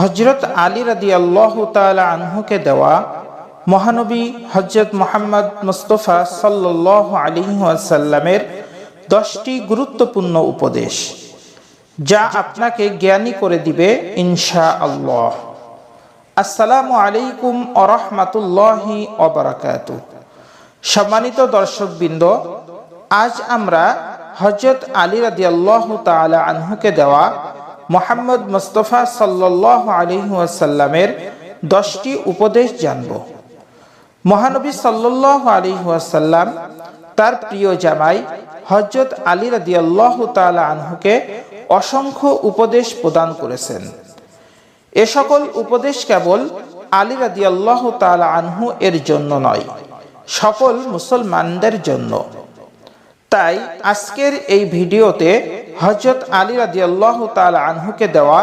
হজরত আলী রাদি আল্লাহ আনহুকে দেওয়া মহানবী হজরত মোহাম্মদ মুস্তফা সাল্লাহ আলী আসাল্লামের দশটি গুরুত্বপূর্ণ উপদেশ, যা আপনাকে জ্ঞানী করে দিবে ইনশা আল্লাহ আসসালামু আলাইকুম আরহামাতুল্লাহি অবরাকাত সম্মানিত দর্শকবৃন্দ, আজ আমরা হজরত আলী রাদি আল্লাহ তালা আনহুকে দেওয়া মোহাম্মদ মুস্তফা সাল্লাহ আলিহাসাল্লামের দশটি উপদেশ জানব। মহানবী সাল্লাহ আলিহাসাল্লাম তার প্রিয় জামাই হজরত আলী রাদি আল্লাহ তালা আনহুকে অসংখ্য উপদেশ প্রদান করেছেন। এ সকল উপদেশ কেবল আলী রাদি আল্লাহ তালা আনহু এর জন্য নয়, সকল মুসলমানদের জন্য। তাই আজকের এই ভিডিওতে হজরত আলী রাদিয়াল্লাহ তাল আনহুকে দেওয়া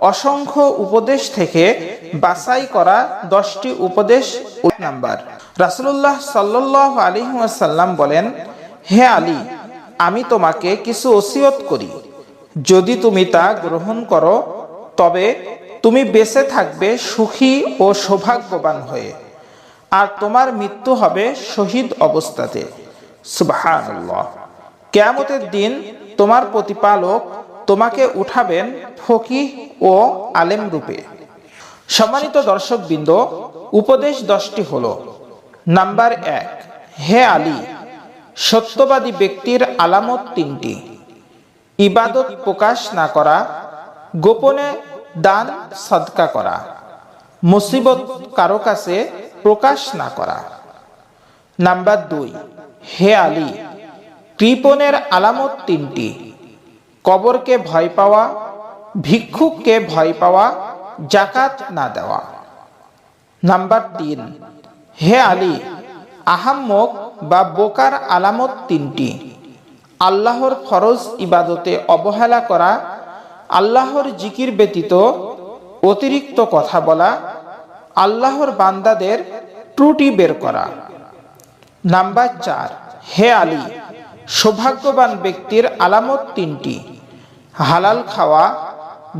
অসংখ্য উপদেশ থেকে বাছাই করা দশটি উপদেশ নাম্বার। রাসুল্লাহ সাল্লাহ আলিহাসাল্লাম বলেন, হে আলী, আমি তোমাকে কিছু ওসিয়ত করি। যদি তুমি তা গ্রহণ করো, তবে তুমি বেঁচে থাকবে সুখী ও সৌভাগ্যবান হয়ে। আর তোমার মৃত্যু হবে শহীদ অবস্থাতে। কেয়ামতের দিন তোমার প্রতিপালক তোমাকে উঠাবেন ফকিহ ও আলেম রূপে। সম্মানিত দর্শকবৃন্দ, উপদেশ দশটি হল, নাম্বার এক, হে আলী, সত্যবাদী ব্যক্তির আলামত তিনটি। ইবাদত প্রকাশ না করা, গোপনে দান সদকা করা। মুসিবত কারও কাছে প্রকাশ না করা। নাম্বার দুই হে আলী, কৃপণের আলামত তিনটি। কবরকে ভয় পাওয়া, ভিক্ষুককে ভয় পাওয়া জাকাত না দেওয়া। নাম্বার তিন, হে আলী, আহাম্মক বা বোকার আলামত তিনটি। আল্লাহর ফরজ ইবাদতে অবহেলা করা, আল্লাহর জিকির ব্যতীত অতিরিক্ত কথা বলা, আল্লাহর বান্দাদের ত্রুটি বের করা। নাম্বার চার, হে আলী, সৌভাগ্যবান ব্যক্তির আলামত তিনটি। হালাল খাওয়া,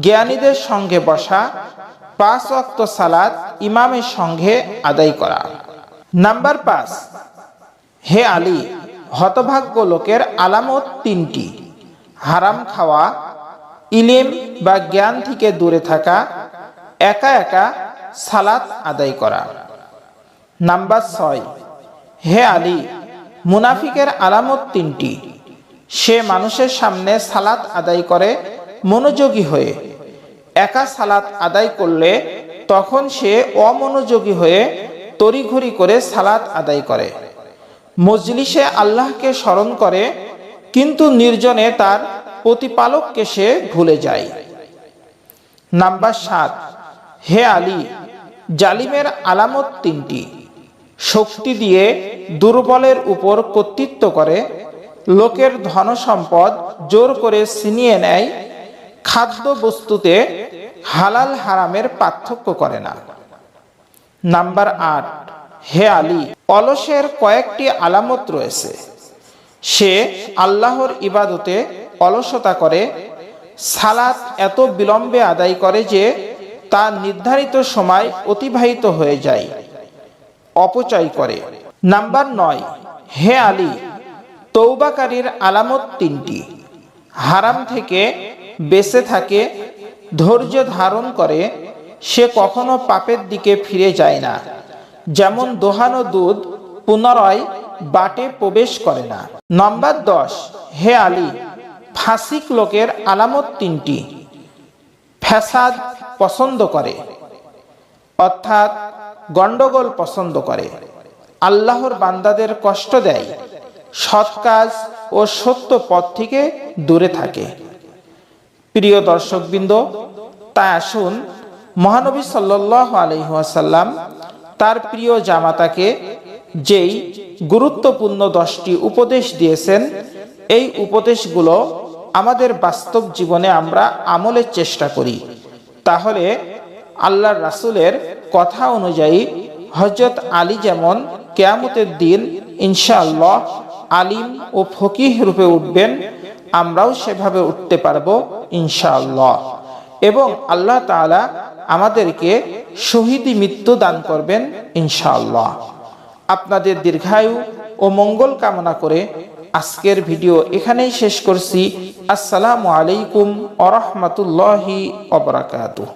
জ্ঞানীদের সঙ্গে বসা, পাঁচ অক্ত সালাদ ইমামের সঙ্গে আদায় করা। নাম্বার পাঁচ, হে আলী, হতভাগ্য লোকের আলামত তিনটি। হারাম খাওয়া, ইলিম বা জ্ঞান থেকে দূরে থাকা, একা একা সালাত আদায় করা। নাম্বার ছয় হে আলী, মুনাফিকের আলামত তিনটি। সে মানুষের সামনে সালাত আদায় করে মনোযোগী হয়ে। একা সালাত আদায় করলে তখন সে অমনোযোগী হয়ে তড়িঘড়ি করে সালাত আদায় করে। মজলিসে আল্লাহকে স্মরণ করে, কিন্তু নির্জনে তার প্রতিপালককে সে ভুলে যায়। নাম্বার সাত, হে আলী, জালিমের আলামত তিনটি। শক্তি দিয়ে দুর্বলের উপর কর্তৃত্ব করে, লোকের ধন সম্পদ জোর করে ছিনিয়ে নেয় খাদ্য বস্তুতে হালাল হারামের পার্থক্য করে না। নাম্বার আট, হে আলী, অলসের কয়েকটি আলামত রয়েছে। সে আল্লাহর ইবাদতে অলসতা করে, সালাত এত বিলম্বে আদায় করে যে তা নির্ধারিত সময় অতিবাহিত হয়ে যায়। অপচয় করে। নাম্বার নয়, হে আলী তৌবাকারীর আলামত তিনটি। হারাম থেকে বেঁচে থাকে, ধৈর্য ধারণ করে, সে কখনো পাপের দিকে ফিরে যায় না। যেমন দোহানো দুধ পুনরায় বাটে প্রবেশ করে না। নাম্বার দশ, হে আলী, ফাসিক লোকের আলামত তিনটি। ফ্যাসাদ পছন্দ করে। অর্থাৎ গণ্ডগোল পছন্দ করে। আল্লাহর বান্দাদের কষ্ট দেয়, সৎ কাজ ও সত্য পথ থেকে দূরে থাকে। প্রিয় দর্শকবৃন্দ, তাই আসুন মহানবী সাল্লাহ আলহাসাল্লাম তার প্রিয় জামাতাকে যেই গুরুত্বপূর্ণ দশটি উপদেশ দিয়েছেন, এই উপদেশগুলো আমাদের বাস্তব জীবনে আমরা আমলের চেষ্টা করি। তাহলে আল্লাহর রাসুলের কথা অনুযায়ী হজরত আলী যেমন কেয়ামতের দিন ইনশাআল্লাহ আলিম ও ফকিহ রূপে উঠবেন, আমরাও সেভাবে উঠতে পারব ইনশাআল্লাহ। এবং আল্লাহ তাআলা আমাদেরকে শহীদি মৃত্যু দান করবেন ইনশাআল্লাহ। আপনাদের দীর্ঘায়ু ও মঙ্গল কামনা করে আজকের ভিডিও এখানেই শেষ করছি। আসসালামু আলাইকুম আ রহমতুল্লাহি অবরাকাতুহ